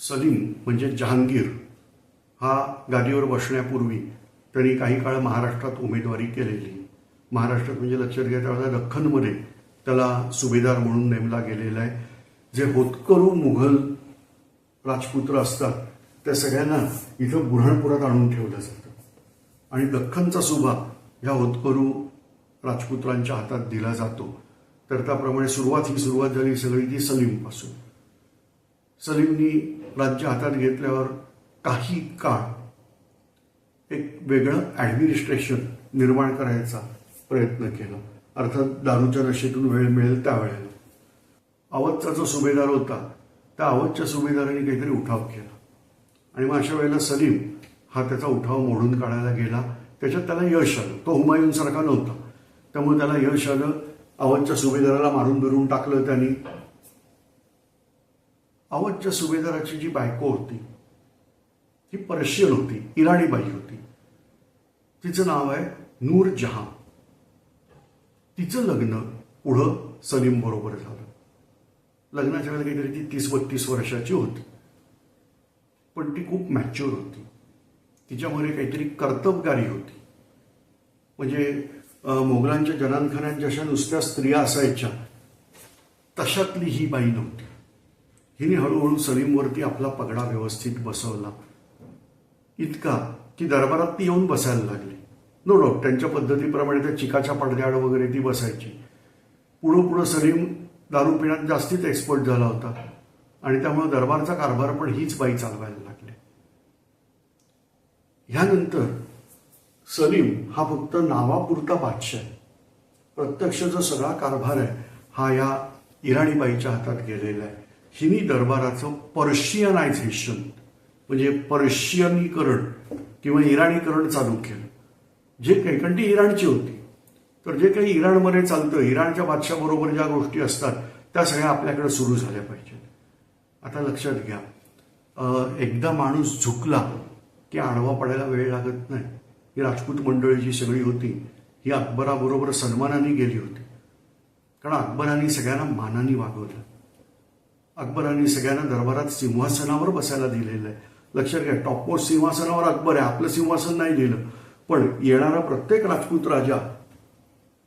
सलीम म्हणजे जहांगीर हा गादीवर बसण्यापूर्वी त्यांनी काही काळ महाराष्ट्रात उमेदवारी केलेली. महाराष्ट्रात म्हणजे लक्षात घ्या त्यावेळेला दख्खनमध्ये त्याला सुभेदार म्हणून नेमला गेलेला आहे. जे होतकरू मुघल राजपुत्र असतात त्या सगळ्यांना इथं बुऱ्हाणपुरात आणून ठेवलं जातं. आणि दख्खनचा सुभा ह्या होतकरू राजपुत्रांच्या हातात दिला जातो. तर त्याप्रमाणे सुरुवात ही सुरुवात झाली सगळी ती सलीमपासून. सलीमनी राज्य हातात घेतल्यावर काही काळ एक वेगळं ॲडमिनिस्ट्रेशन निर्माण करायचा प्रयत्न केला. अर्थात दारूच्या नशेतून वेळ मिळेल त्यावेळेला. अवधचा जो सुभेदार होता त्या अवधच्या सुभेदाराने काहीतरी उठाव केला. आणि मग अशा वेळेला सलीम हा त्याचा उठाव मोडून काढायला गेला. त्याच्यात त्याला यश आलं. तो हुमायूनसारखा नव्हता. त्यामुळे त्याला यश आलं. अवधच्या सुभेदाराला मारून बिरून टाकलं त्यांनी. अवधच्या सुभेदाराची जी बायको होती ती पर्शियन होती इराणी बाई होती. तिचं नाव आहे नूर जहां. तिचं लग्न पुढं सलीम बरोबर झालं. लग्नाच्या वेळेला काहीतरी ती तीस बत्तीस वर्षाची होती. पण ती खूप मॅच्युअर होती. तिच्यामध्ये काहीतरी कर्तबगारी होती. म्हणजे मोगलांच्या जनानखान्यात जशा नुसत्या स्त्रिया असायच्या तशातली ही बाई नव्हती. हिने हळूहळू सलीमवरती आपला पगडा व्यवस्थित बसवला. इतका की दरबारात ती येऊन बसायला लागली. नो डाऊट त्यांच्या पद्धतीप्रमाणे त्या चिकाच्या पडद्याआड वगैरे ती बसायची. पुढं पुढं सलीम दारू पिण्यात जास्तीच एक्सपर्ट झाला होता. आणि त्यामुळे दरबारचा कारभार पण हीच बाई चालवायला लागली. ह्यानंतर सलीम हा फक्त नावापुरता बादशाह आहे. प्रत्यक्ष जो सगळा कारभार आहे हा या इराणी बाईच्या हातात गेलेला आहे. हिनी दरबाराचं पर्शियनायझेशन म्हणजे पर्शियनीकरण किंवा इराणीकरण चालू केलं. जे काही कारण ती इराणची होती. तर जे काही इराणमध्ये चालतं इराणच्या बादशाबरोबर ज्या गोष्टी असतात त्या सगळ्या आपल्याकडे सुरू झाल्या पाहिजेत आता लक्षात घ्या. एकदा माणूस झुकला की आडवा पडायला वेळ लागत नाही. ही राजपूत मंडळी जी सगळी होती ही अकबराबरोबर सन्मानाने गेली होती. कारण अकबराने सगळ्यांना मानाने वागवलं. अकबराने सगळ्यांना दरबारात सिंहासनावर बसायला दिलेलं आहे. लक्षात घ्या टॉपमोस्ट सिंहासनावर अकबर आहे आपलं सिंहासन नाही दिलं पण येणारा प्रत्येक राजपूत राजा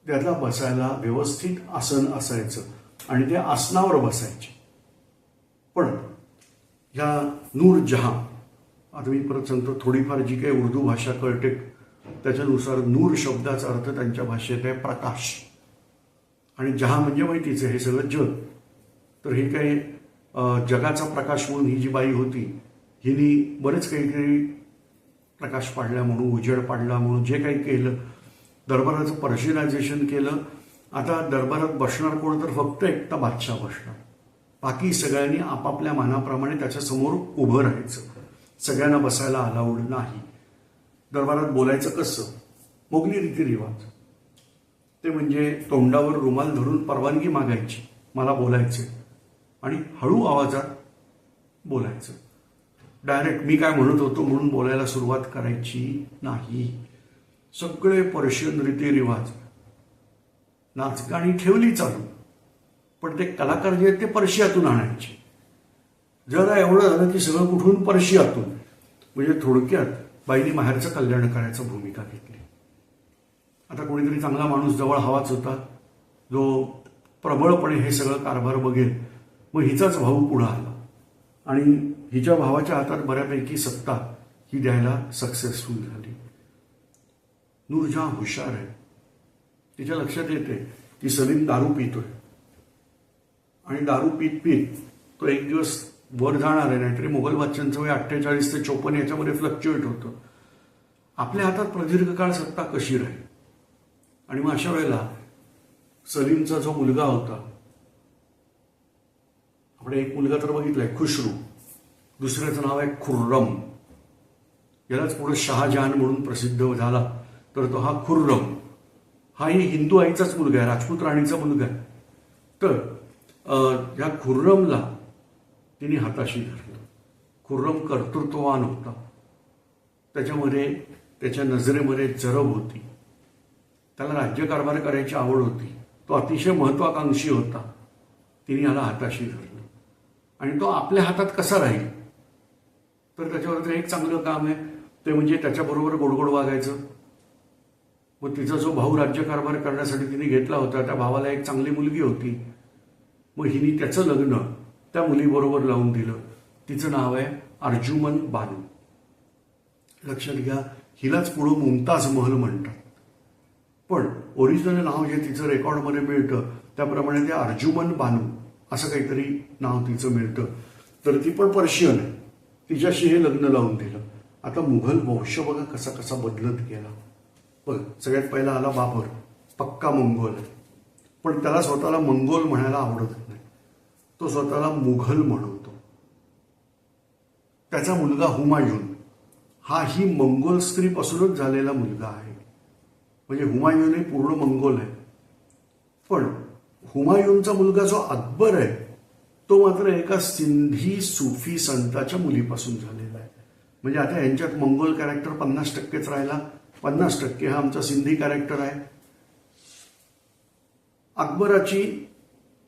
त्याला बसायला व्यवस्थित आसन असायचं आणि त्या आसनावर बसायचे. पण ह्या नूर जहां आता मी परत सांगतो थोडीफार जी काही उर्दू भाषा कळते त्याच्यानुसार नूर शब्दाचा अर्थ त्यांच्या भाषेत आहे प्रकाश. आणि जहा म्हणजे माहितीच आहे हे सगळं जग. तर हे काही जगाचा प्रकाश म्हणून ही जी बाई होती हिने बरेच काहीतरी प्रकाश पाडला म्हणून उजेड पाडला म्हणून जे काही केलं दरबाराचं पर्शिनायझेशन केलं. आता दरबारात बसणार कोण तर फक्त एकटा बादशाह बसणार. बाकी सगळ्यांनी आपापल्या मानाप्रमाणे त्याच्यासमोर उभं राहायचं. सगळ्यांना बसायला अलाउड नाही. दरबारात बोलायचं कसं? मोगली रीतिरिवाज. ते म्हणजे तोंडावर रुमाल धरून परवानगी मागायची. मला बोलायचे आणि हळू आवाजात बोलायचं. डायरेक्ट मी काय म्हणत होतो म्हणून बोलायला सुरुवात करायची नाही. सगळे पर्शियन रीतिरिवाज नाचगाणी ठेवली चालू. पण ते कलाकार जे आहेत ते पर्शियातून आणायचे. जरा एवढं झालं की सगळं कुठून पर्शियातून. म्हणजे थोडक्यात बाईने माहेरचं कल्याण करायचं भूमिका घेतली. आता कोणीतरी चांगला माणूस जवळ हवाच होता. जो प्रबळपणे हे सगळं कारभार बघेल. मग हिचाच भाऊ पुढं आला. आणि हिच्या भावाच्या हातात बऱ्यापैकी सत्ता ही द्यायला सक्सेसफुल झाली. नूरजहां हुशार आहे. तिच्या लक्षात येते की सलीम दारू पितोय. आणि दारू पीत पीत तो एक दिवस वर जाणार आहे नाहीतरी मोगल बादशांचं वय अठ्ठेचाळीस ते चोपन्न याच्यामध्ये फ्लक्च्युएट होतं. आपल्या हातात प्रदीर्घ काळ सत्ता कशी राहील? आणि मग अशा वेळेला सलीमचा जो मुलगा होता आपण एक मुलगा तर बघितलाय खुशरू. दुसऱ्याचं नाव आहे खुर्रम. यालाच पुढे शहाजहान म्हणून प्रसिद्ध झाला तर तो हा खुर्रम. हाही हिंदू आईचाच मुलगा आहे राजपूत राणीचा मुलगा आहे. तर या खुर्रमला तिने हाताशी धरलं. खुर्रम कर्तृत्ववान होता. त्याच्यामध्ये त्याच्या नजरेमध्ये जरब होती. त्याला राज्यकारभार करायची आवड होती. तो अतिशय महत्वाकांक्षी होता. तिने याला हाताशी धरलं. आणि तो आपल्या हातात कसा राहील? तर त्याच्यावरचं एक चांगलं काम आहे. ते म्हणजे त्याच्याबरोबर गोडगोड वागायचं. मग तिचा जो भाऊ राज्यकारभार करण्यासाठी तिने घेतला होता त्या भावाला एक चांगली मुलगी होती. मग हिने त्याचं लग्न त्या मुलीबरोबर लावून दिलं. तिचं नाव आहे अर्जुमन बानू. लक्षात घ्या हिलाच पुढं मुमताज महल म्हणतात. पण ओरिजिनल नाव जे तिचं रेकॉर्डमध्ये मिळतं त्याप्रमाणे ते अर्जुमन बानू. असं काहीतरी नाव तिचं मिळतं. तर ती पण पर्शियन आहे. तिच्याशी हे लग्न लावून दिलं. आता मुघल वंश बघा कसा कसा बदलत गेला. बघ सगळ्यात पहिला आला बाबर. पक्का मंगोल आहे. पण त्याला स्वतःला मंगोल म्हणायला आवडत नाही. तो स्वतःला मुघल म्हणवतो. त्याचा मुलगा हुमायून. हा ही मंगोल स्त्रीपासूनच झालेला मुलगा आहे. म्हणजे हुमायून हे पूर्ण मंगोल आहे. पण हुमायूनचा मुलगा जो अकबर आहे तो मात्र एका सिंधी सुफी संताच्या मुलीपासून झालेला आहे. म्हणजे आता यांच्यात मंगोल कॅरेक्टर पन्नास टक्केच राहिला. पन्नास टक्के हा आमचा सिंधी कॅरेक्टर आहे. अकबराची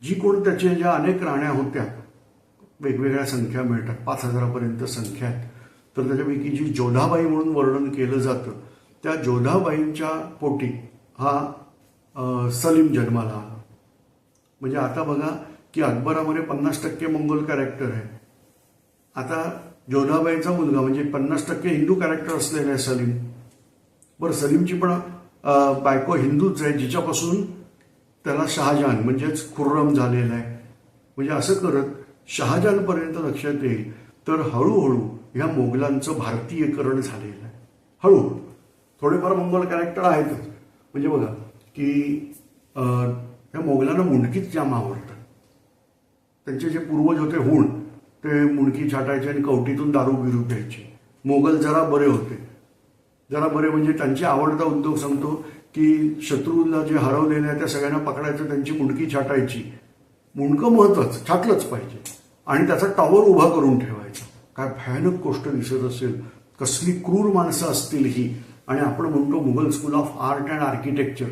जी कोण त्याच्या ज्या अनेक राण्या होत्या वेगवेगळ्या संख्या मिळतात पाच हजारापर्यंत संख्या आहेत. तर त्याच्यापैकी जी जोधाबाई म्हणून वर्णन केलं जातं त्या जोधाबाईंच्या पोटी हा सलीम जन्माला आला. म्हणजे आता बघा की अकबरामध्ये पन्नास टक्के मंगोल कॅरेक्टर आहे. आता जोधाबाईचा मुलगा म्हणजे पन्नास टक्के हिंदू कॅरेक्टर असलेला आहे सलीम. बरं सलीमची पण बायको हिंदूच आहे. जिच्यापासून त्याला शहाजहान म्हणजेच खुर्रम झालेला आहे. म्हणजे असं करत शहाजहानपर्यंत लक्षात येईल. तर हळूहळू ह्या मोगलांचं भारतीयकरण झालेलं आहे. हळूहळू थोडेफार मंगोल कॅरेक्टर आहेतच. म्हणजे बघा की अं, ह्या मोगलांना मुंडकीच जाम आवडतं. त्यांचे जे पूर्वज होते हुण ते मुंडकी छाटायचे आणि कवटीतून दारू बिरू द्यायचे मोगल जरा बरे होते. जरा बरे म्हणजे त्यांची आवडता उद्योग सांगतो की शत्रूला जे हरवलेले आहे त्या सगळ्यांना पकडायचं त्यांची मुंडकी छाटायची. मुंडकं महत्वाचं छाटलंच पाहिजे. आणि त्याचा टॉवर उभा करून ठेवायचा. काय भयानक गोष्ट दिसत असेल. कसली क्रूर माणसं असतील ही. आणि आपण म्हणतो Mughal school of art and architecture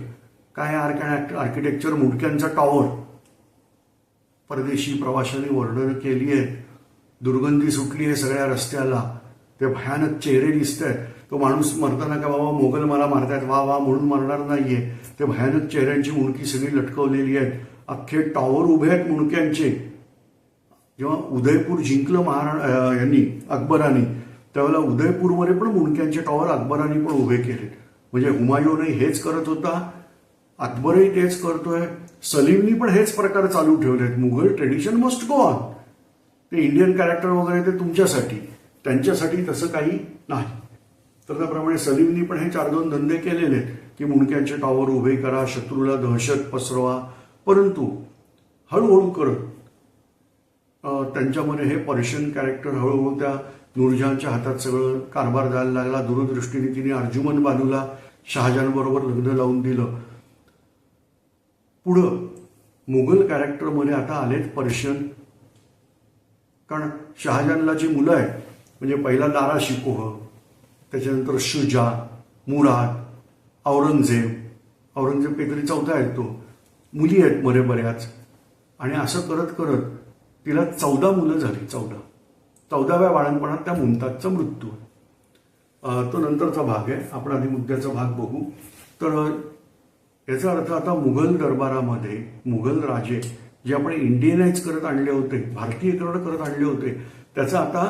काय आर्ट आर्किटेक्चर मुंडक्यांचा टॉवर परदेशी प्रवाशांनी वर्णन केली आहेत. दुर्गंधी सुटली आहे सगळ्या रस्त्याला. ते भयानक चेहरे दिसत आहेत तो माणूस मरताना का बाबा मोगल मला मारतायत? वा वा म्हणून मरणार नाहीये. ते भयानक चेहऱ्यांची मुणकी सगळी लटकवलेली आहेत. अख्खे टॉवर उभे आहेत मुंडक्यांचे. जेव्हा उदयपूर जिंकलं महाराणा यांनी अकबराने त्यावेळेला उदयपूरमध्ये पण मुंडक्यांचे टॉवर अकबराने पण उभे केले म्हणजे हुमायूनही हेच करत होता. अकबरही तेच करतोय. सलीमनी पण हेच प्रकार चालू ठेवलेत. Mughal tradition must go on ते इंडियन कॅरेक्टर वगैरे ते तुमच्यासाठी. त्यांच्यासाठी तसं काही नाही. तर त्याप्रमाणे सलीमनी पण हे चार दोन धंदे केलेले आहेत. की मुंडक्यांचे टॉवर उभे करा शत्रूला दहशत पसरवा. परंतु हळूहळू करत त्यांच्यामध्ये हे पर्शियन कॅरेक्टर हळूहळू त्या नूरजहानच्या हातात सगळं कारभार जायला लागला. दूरदृष्टीने तिने अर्जुमन बानूला शहाजहानबरोबर लग्न लावून दिलं. पुढं मुघल कॅरेक्टरमध्ये आता आलेत पर्शियन. कारण शहाजहानला जी मुलं आहेत म्हणजे पहिला दारा शिकोह त्याच्यानंतर शुजा मुराद औरंगजेब औरंगजेब काहीतरी चौथा आहे तो. मुली आहेत मरे बऱ्याच. आणि असं करत करत तिला चौदा मुलं झाली चौदा. चौदाव्या बाळणपणात त्या मुमताजचा मृत्यू. तो नंतरचा भाग आहे. आपण आधी मुद्द्याचा भाग बघू. तर याचा अर्थ आता मुघल दरबारामध्ये मुघल राजे जे आपण इंडियनाइज करत आणले होते भारतीयकरण करत आणले होते त्याचं आता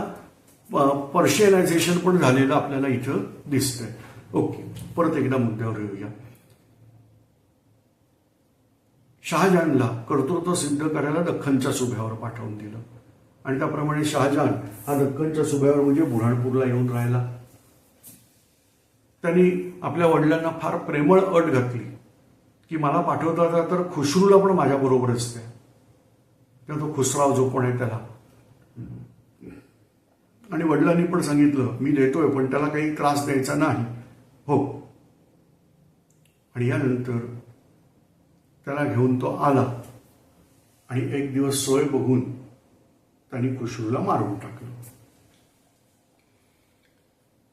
पर्शियनायझेशन पण झालेलं आपल्याला इथं दिसतंय. ओके परत एकदा मुद्द्यावर येऊया. शहाजहानला कर्तृत्व सिद्ध करायला दख्खनच्या सुभ्यावर पाठवून दिलं. आणि त्याप्रमाणे शहाजहान हा दख्खनच्या सुभ्यावर म्हणजे बुऱ्हाणपूरला येऊन राहिला. त्यांनी आपल्या वडिलांना फार प्रेमळ अट घातली. की मला पाठवता आला तर खुशरूला पण माझ्याबरोबरच द्या तेव्हा तो खुसराव जो कोण आहे त्याला. आणि वडिलांनी पण सांगितलं मी देतोय पण त्याला काही त्रास द्यायचा नाही. हो. आणि यानंतर त्याला घेऊन तो आला. आणि एक दिवस सोय बघून त्यांनी खुशरूला मारून टाकलं.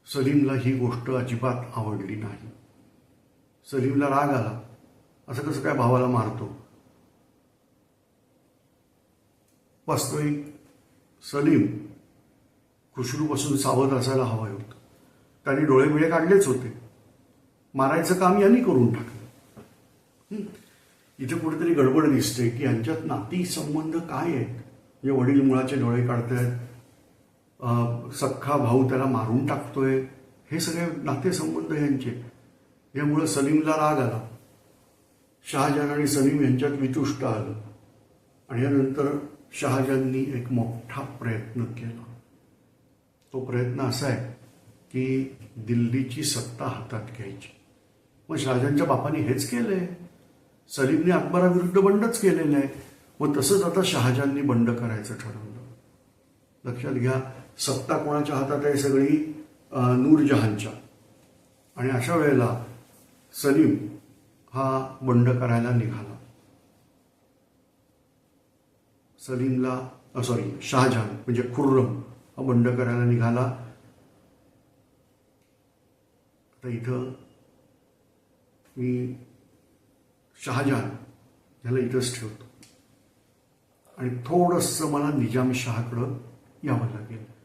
सलीमला ही गोष्ट अजिबात आवडली नाही. सलीमला राग आला. असं कसं काय भावाला मारतो? वास्तविक सलीम खुशरूपासून सावध असायला हवं होतं. त्यांनी डोळे मिळे काढलेच होते. मारायचं काम यांनी करून टाकलं. इथे कुठेतरी गडबड दिसते की यांच्यात नाती संबंध काय आहेत? म्हणजे वडील मुळाचे डोळे काढतायत. आहेत सख्खा भाऊ त्याला मारून टाकतोय. हे सगळे नातेसंबंध यांचे. यामुळं सलीमला राग आला. शहाजहान आणि सलीम यांच्यात वितुष्ट आलं. आणि यानंतर शहाजहाननी एक मोठा प्रयत्न केला. तो प्रयत्न असा आहे की दिल्लीची सत्ता हातात घ्यायची. मग शहाजहानच्या बापाने हेच केलंय. सलीमने अकबराविरुद्ध बंडच केलेलं आहे. मग तसंच आता शहाजहाननी बंड करायचं ठरवलं. लक्षात घ्या सत्ता कोणाच्या हातात आहे सगळी? नूरजहानच्या. आणि अशा वेळेला सलीम हा बंड करायला निघाला. सलीमला सॉरी शहाजहान म्हणजे खुर्रम हा बंड करायला निघाला. आता इथं मी शहाजहान ह्याला इथंच ठेवतो. आणि थोडंसं मला निजामशहाकडं यावं लागेल